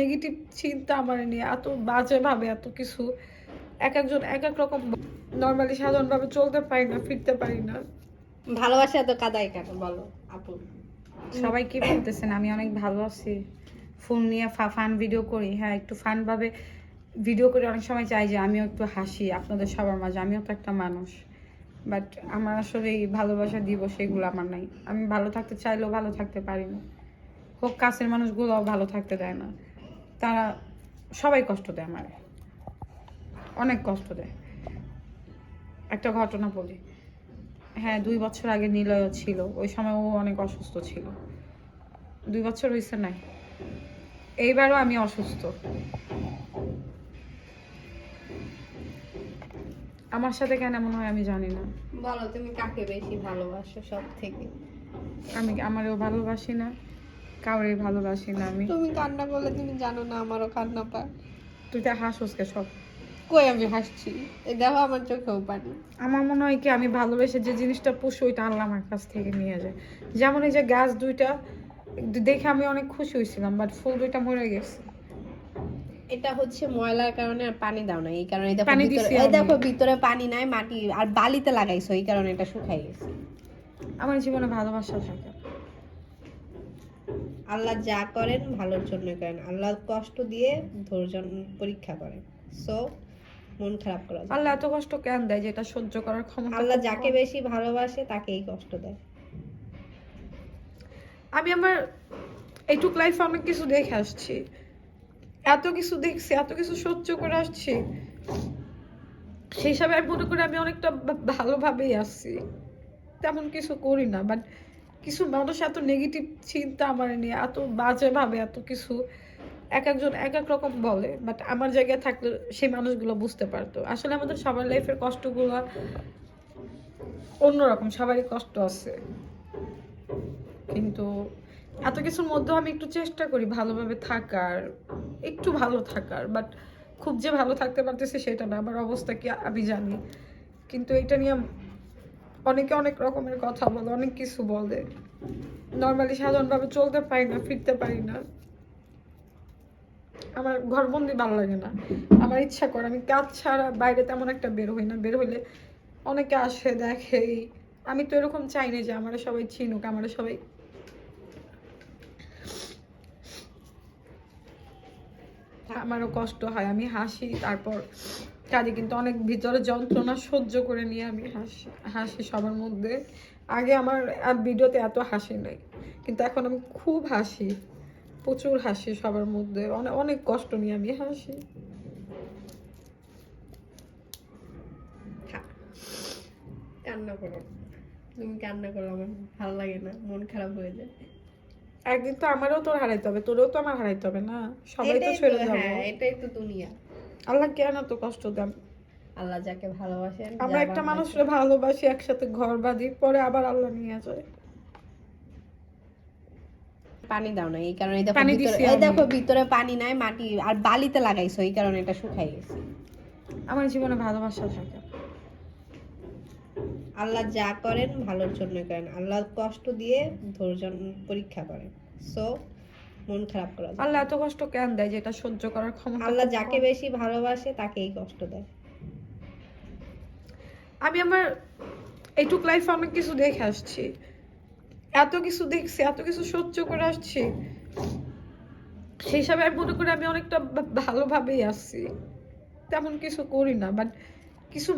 Negative চিন্তা আমার নিয়ে এত বাজে ভাবে এত কিছু। এক একজন এক এক রকম নর্মালি সাধারণভাবে চলতে পারি না ফিরতে পারি না। ভালোবাসা এত কাদাই কেন বলো আপু? সবাই কি বলতেছেন? আমি অনেক ভালো আছি। ফোন নিয়ে ফান ভিডিও করি। হ্যাঁ একটু ফান ভাবে ভিডিও করে অনেক সময় চাই যে আমিও একটু হাসি আপনাদের সবার মাঝে। আমিও তো একটা মানুষ। বাট আমার আসলে এই ভালোবাসা দিব সেগুলো আমার নাই। আমি ভালো থাকতে চাইলেও ভালো থাকতে পারি না। হোক কাছের মানুষগুলোও ভালো থাকতে দেয় না। তারা সবাই কষ্ট দেয় আমার। অনেক কষ্ট দেয়। একটা ঘটনা বলি। হ্যাঁ দুই বছর আগে নিলয় ছিল। ওই সময় ও অনেক অসুস্থ ছিল। দুই বছর হয়েছে নাই। এইবারও আমি অসুস্থ। আমার সাথে কেন এমন হয় আমি জানি না। বলো তুমি কাকে বেশি ভালোবাসো সব থেকে আমি আমারও ভালোবাসি না। কাউরে ভালোবাসি না আমি। তুমি কান্না করলে তুমি জানো না আমারও কান্না পায়। তুই তো হাসোসকে সব। কই আমি হাসছি? এই দেখো আমার চোখেও পানি। আমার মনে হয় কি আমি ভালোবেসে যে জিনিসটা পুষি ওইটা আল্লাহ আমার কাছ থেকে নিয়ে যায়। যেমন এই যে গাছ দুইটা দেখে আমি অনেক খুশি হয়েছিলাম বাট ফুল দুইটা মরে গেছে। এটা হচ্ছে ময়লার কারণে আর পানি দাও না এই কারণে দেখো ভিতরে এই দেখো ভিতরে পানি নাই মাটি আর বালিতে লাগাইছো এই কারণে এটা শুকাই গেছে। আমার জীবনে ভালোবাসা থাকে। আল্লাহ যা করেন ভালোর জন্য করেন। আল্লাহ কষ্ট দিয়ে ধৈর্য পরীক্ষা করেন। সো মন খারাপ করা। আল্লাহ এত কষ্ট কেন দেয় যেটা সহ্য করার ক্ষমতা আল্লাহ যাকে বেশি ভালোবাসে তাকেই কষ্ট দেয়। আমি আমার এইটুক লাইফে অনেক কিছু দেখে আসছি। এত কিছু দেখছি এত কিছু সহ্য করে আসছি। সেই হিসাবে আমি মনে করি আমি অনেকটা ভালোভাবেই আসছি তেমন কিছু করি না বাট কিছু মানুষ এত নেগেটিভ চিন্তা আমার নিয়ে, এত বাজে ভাবে এত কিছু, এক একজন এক এক রকম বলে বাট আমার জায়গায় থাকলে সেই মানুষগুলো বুঝতে পারতো। আসলে আমাদের সবার লাইফের কষ্টগুলো অন্যরকম, সবারই কষ্ট আছে। কিন্তু এত কিছুর মধ্যেও আমি একটু চেষ্টা করি ভালোভাবে থাকার, একটু ভালো থাকার বাট খুব যে ভালো থাকতে পারতেছে সেটা না, আমার অবস্থা কি আমি জানি। কিন্তু এটা নিয়ে অনেকে অনেক রকমের কথা বলে, অনেক কিছু বলে। নর্মালি সাধারণভাবে চলতে পারি না, ফিরতে পারি না। আমার ঘরবন্দি ভালো লাগে না। আমার ইচ্ছা করে, আমি কাজ ছাড়া বাইরে তেমন একটা বের হই না। বের হইলে অনেকে আসে, দেখে। আমি তো এরকম চাই না যে আমরা সবাই চিনুক, আমরা সবাই আমারও কষ্ট হয়, আমি হাসি, তারপর কাজে কিন্তু অনেক ভিতরে যন্ত্রণা সহ্য করে নিয়ে আমি হাসি হাসি সবার মধ্যে। আগে আমার আর ভিডিওতে এত হাসি নাই কিন্তু এখন আমি খুব হাসি প্রচুর হাসি সবার মধ্যে অনেক অনেক কষ্ট নিয়ে আমি হাসি। কান্না করো তুমি কান্না করো আমার ভালো লাগে না মন খারাপ হয়ে যায়। একদিন তো আমারও তোর হারাইতে হবে তোরেও তো আমার হারাইতে হবে না সবাই তো ছেড়ে যাব। হ্যাঁ এটাই তো দুনিয়া। আল্লাহ কেন এত কষ্ট দেন? আল্লাহ যাকে ভালোবাসেন আমরা একটা। মানুষকে ভালোবাসি একসাথে ঘর বাঁধি পরে আবার আল্লাহ নিয়ে যায়। পানি দাও না এই কারণে এই দেখো ভিতরে এই দেখো ভিতরে পানি নাই মাটি আর বালিতে লাগাইছো এই কারণে এটা শুকাই গেছে। আমার জীবনে ভালোবাসা থাকে। আল্লাহ যা করেন ভালোর জন্য করেন। আল্লাহ কষ্ট দিয়ে ধৈর্য পরীক্ষা করেন। সো মন খারাপ করা আল্লাহ এত কষ্ট কেন দেয় যেটা সহ্য করার ক্ষমতা আল্লাহ যাকে বেশি ভালোবাসে তাকেই কষ্ট দেয়। আমি আমার এইটুক লাইফে অনেক কিছু দেখে আসছি। এত কিছু দেখছি এত কিছু সহ্য করে আসছি। সেই হিসাবে আমি মনে করি আমি অনেকটা ভালোভাবেই আসছি তেমন কিছু করি না বাট কিছু